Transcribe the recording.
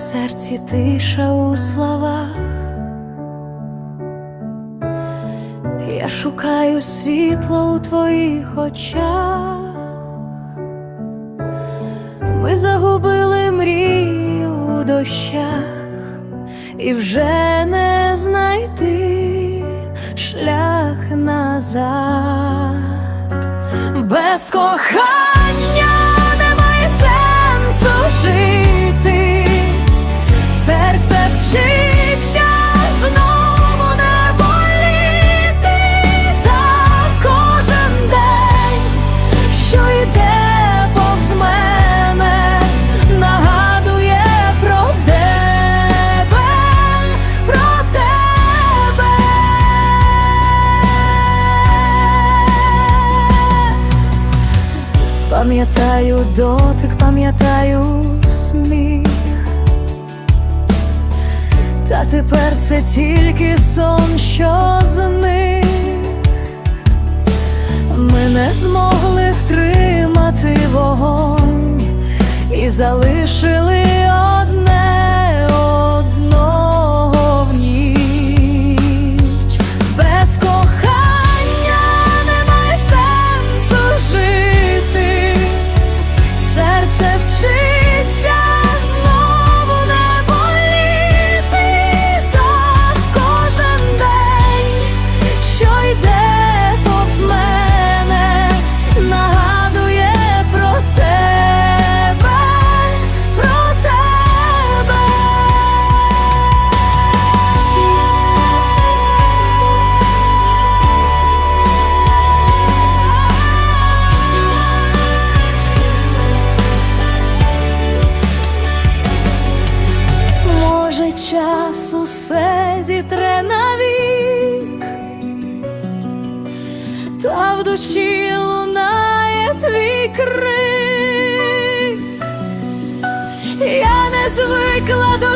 серці тиша у словах. Я шукаю світло у твоїх очах. Ми загубили мрію у дощах, і вже не знайти шлях назад. Без кохання Пам'ятаю дотик, пам'ятаю сміх. Та тепер це тільки сон, що зник. Ми не змогли втримати вогонь і залишили зітре навік, та в душі лунає твій крик. Я не звикла до